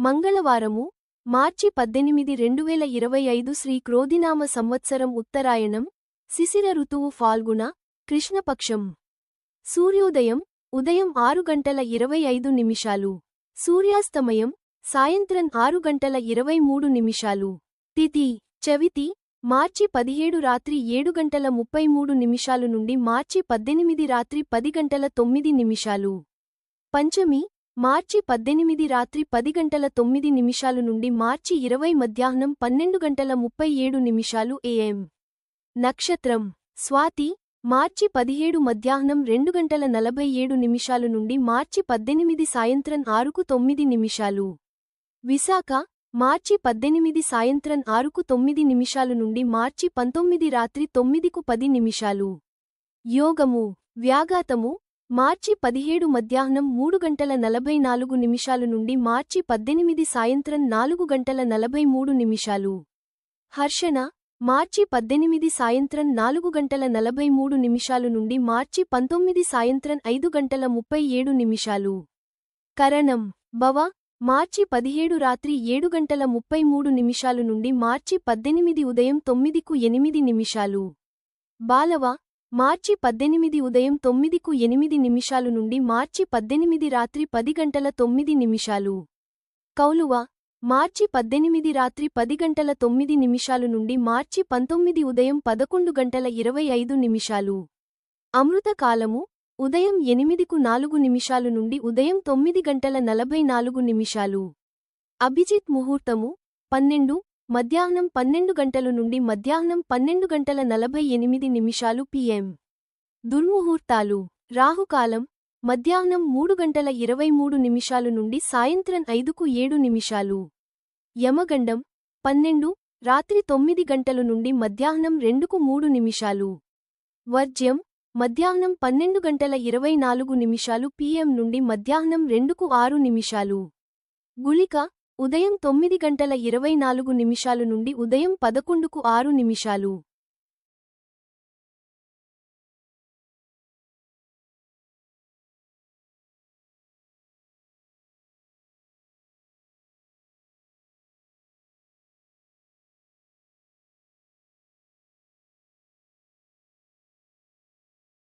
మంగళవారము మార్చి పద్దెనిమిది రెండువేల ఇరవై ఐదు శ్రీ క్రోధినామ సంవత్సరం ఉత్తరాయణం శిశిర ఋతువు ఫాల్గుణ కృష్ణపక్షం. సూర్యోదయం ఉదయం ఆరు గంటల ఇరవై ఐదు నిమిషాలు. సూర్యాస్తమయం సాయంత్రం ఆరు గంటల ఇరవై మూడు నిమిషాలు. తిథి చవితి మార్చి పదిహేడు రాత్రి ఏడు గంటల ముప్పై మూడు నిమిషాలు నుండి మార్చి పద్దెనిమిది రాత్రి పది గంటల తొమ్మిది నిమిషాలు. పంచమి మార్చి పద్దెనిమిది రాత్రి పది గంటల తొమ్మిది నిమిషాలు నుండి మార్చి ఇరవై మధ్యాహ్నం పన్నెండు గంటల ముప్పై ఏడు నిమిషాలు ఏఎం. నక్షత్రం. స్వాతి మార్చి పదిహేడు మధ్యాహ్నం రెండు గంటల నలభై ఏడు నిమిషాలు నుండి మార్చి పద్దెనిమిది సాయంత్రం ఆరుకు తొమ్మిది నిమిషాలు. విశాఖ మార్చి పద్దెనిమిది సాయంత్రం ఆరుకు తొమ్మిది నిమిషాలు నుండి మార్చి పంతొమ్మిది రాత్రి తొమ్మిదికు పది నిమిషాలు. యోగము. వ్యాఘాతము మార్చి పదిహేడు మధ్యాహ్నం మూడు గంటల నలభై నాలుగు నిమిషాలు నుండి మార్చి పద్దెనిమిది సాయంత్రం నాలుగు గంటల నలభై మూడు నిమిషాలు. హర్షణ మార్చి పద్దెనిమిది సాయంత్రం నాలుగు గంటల నలభై మూడు నిమిషాలు నుండి మార్చి పంతొమ్మిది సాయంత్రం ఐదు గంటల ముప్పై ఏడు నిమిషాలు. కరణం భవ మార్చి పదిహేడు రాత్రి ఏడు గంటల ముప్పై మూడు నిమిషాలు నుండి మార్చి పద్దెనిమిది ఉదయం తొమ్మిదికు ఎనిమిది నిమిషాలు. బాలవ మార్చి పద్దెనిమిది ఉదయం తొమ్మిదికు ఎనిమిది నిమిషాలు నుండి మార్చి పద్దెనిమిది రాత్రి పది గంటల తొమ్మిది నిమిషాలు. కౌలువ మార్చి పద్దెనిమిది రాత్రి పది గంటల తొమ్మిది నిమిషాలు నుండి మార్చి పంతొమ్మిది ఉదయం పదకొండు గంటల ఇరవై ఐదు నిమిషాలు. అమృతకాలము ఉదయం ఎనిమిదికు నాలుగు నిమిషాలు నుండి ఉదయం తొమ్మిది గంటల నలభై నాలుగు నిమిషాలు. అభిజిత్ ముహూర్తము పన్నెండు మధ్యాహ్నం పన్నెండు గంటల నుండి మధ్యాహ్నం పన్నెండు గంటల నలభై ఎనిమిది నిమిషాలు పిఎం. దుర్ముహూర్తాలు. రాహుకాలం. మధ్యాహ్నం మూడు గంటల ఇరవై మూడు నిమిషాలు నుండి సాయంత్రం ఐదుకు ఏడు నిమిషాలు. యమగండం. పన్నెండు రాత్రి తొమ్మిది గంటలు నుండి మధ్యాహ్నం రెండుకు మూడు నిమిషాలు. వర్జ్యం. మధ్యాహ్నం పన్నెండు గంటల ఇరవై నాలుగు నిమిషాలు పిఎం నుండి మధ్యాహ్నం రెండుకు ఆరు నిమిషాలు. గుళిక. ఉదయం తొమ్మిది గంటల ఇరవై నాలుగు నిమిషాలు నుండి ఉదయం పదకొండుకు ఆరు నిమిషాలు.